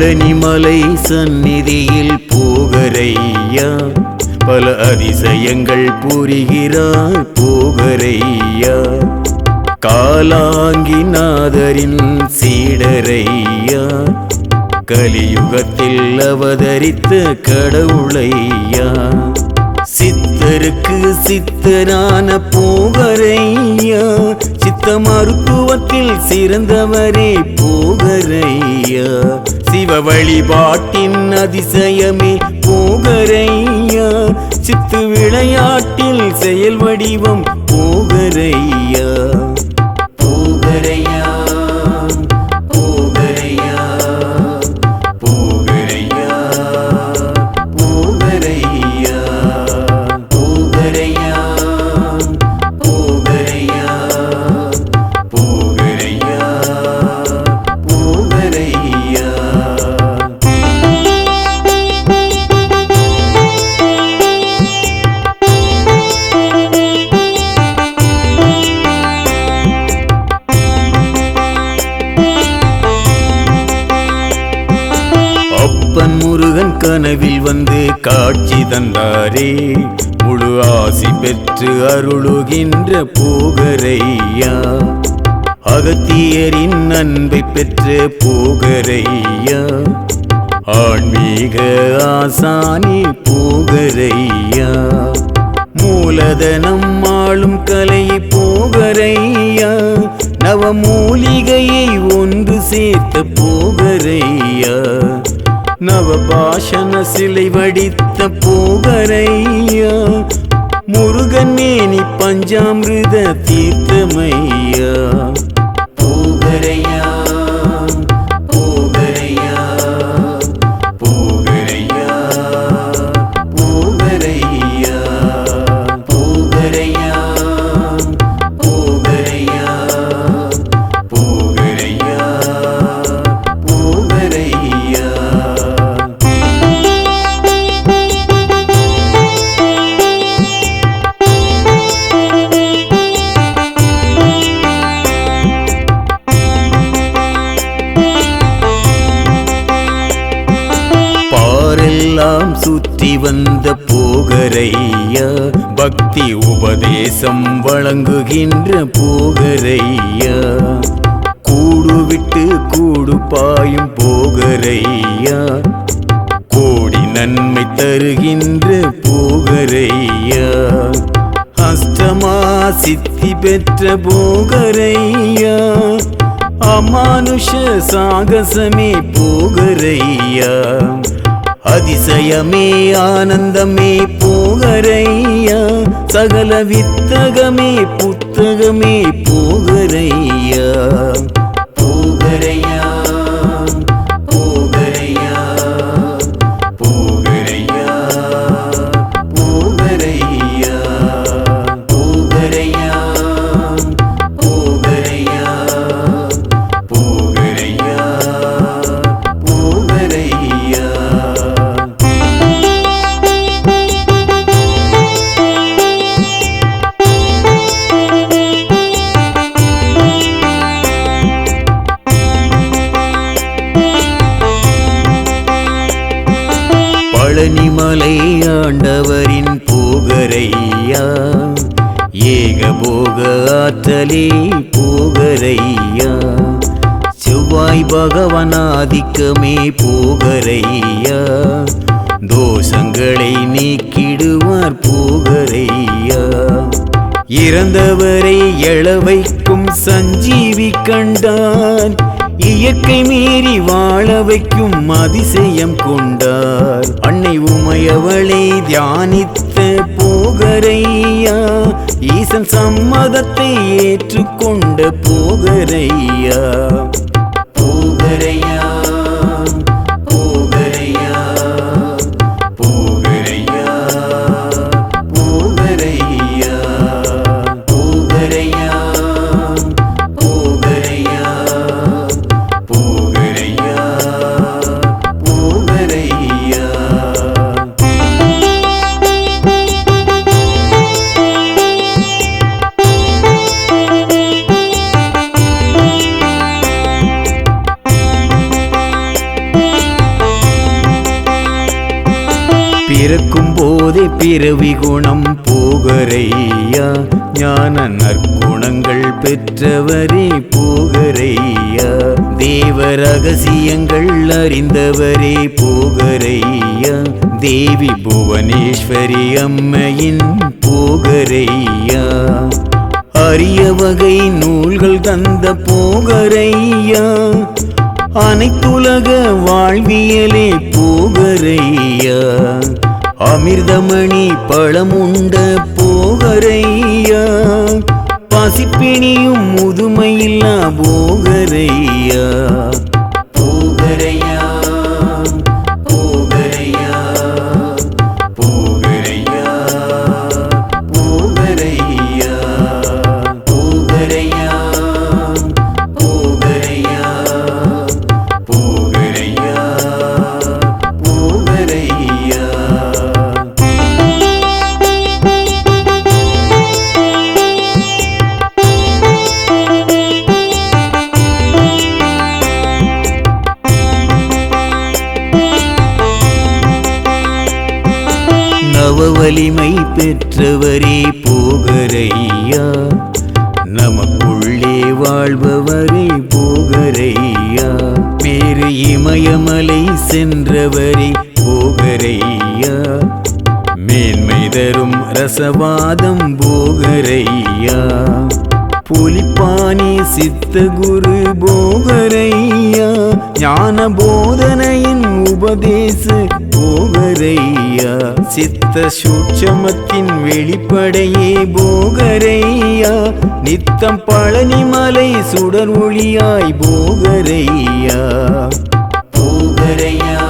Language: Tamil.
பழனிமலை சந்நிதியில் போகரையா பல அதிசயங்கள் புரிகிறார் போகரையா. காலாங்கிநாதரின் சீடரையா கலியுகத்தில் அவதரித்த கடவுளையா. சித்தருக்கு சித்தரான போகரையா சித்த மருத்துவத்தில் சிறந்தவரே போகரையா. வழிபாட்டின் அதிசயமே போகரையா? சித்து விளையாட்டில் செயல் வடிவம் போகரையா? போகரையா? அப்பன் முருகன் கனவில் வந்து காட்சி தந்தாரே. முழு ஆசி பெற்று அருளுகின்ற போகரையா. அகத்தியரின் அன்பை பெற்ற போகரையா. ஆன்மீக ஆசானி போகரையா. மூலதனம் ஆளும் கலை போகரையா. நவமூலிகையை ஒன்று சேர்த்த போகரையா. நவபாஷண சிலை வடித்த போகரையா முருகன் மேனி பஞ்சாமிருத தீர்த்தமையா. போகரையா எல்லாம் சுற்றி வந்த போகரையா. பக்தி உபதேசம் வழங்குகின்ற போகரையா. கூடு விட்டு கூடு பாயும் போகரையா. கோடி நன்மை தருகின்ற போகரையா. அஷ்டமா சித்தி பெற்ற போகரையா. அமானுஷ சாகசமே போகரையா. அதிசயமே ஆனந்தமே போகரையா? சகல வித்தகமே புத்தகமே போகரையா? போகரையா? மாலை ஆண்டவரின் போகரையா? ஏக போக ஆற்றலே போகரையா? செவ்வாய் பகவன் ஆதிக்கமே போகரையா? தோஷங்களை நீக்கிடுவார் போகரையா? இறந்தவரை எழ வைக்கும் சஞ்சீவி கண்டான். இயற்கை மீறி வாழ வைக்கும் அதிசயம் கொண்டார். அன்னை உமையவளை தியானித்த போகரையா ஈசன் சம்மதத்தை ஏற்றுக்கொண்ட போகரையா. இருக்கும் போதே பிறவி குணம் போகரையா. ஞான நற்குணங்கள் பெற்றவரே போகரையா. தேவ ரகசியங்கள் அறிந்தவரே போகரையா. தேவி புவனேஸ்வரி அம்மையின் போகரையா. அரிய வகை நூல்கள் தந்த போகரையா. அனைத்துலக வாழ்வியலே போகரையா. அமிர்தமணி பழமுண்ட போகரையா? பசிப்பிணியும் முதுமையில்லா போகரையா? போகரையா பெற்றவரே போகரையா. நமக்குள்ளே வாழ்பவரே போகரையா. வேறு இமயமலை சென்றவரே போகரையா. மேன்மை தரும் ரசவாதம் போகரையா. புலிப்பானி சித்த குரு போகரையா. ஞான போதனையின் உபதேச போகரையா? சித்த சூட்சமத்தின் வெளிப்படையே போகரையா? நித்தம் பழனி மலை சுடர் ஒளியாய் போகரையா? போகரையா.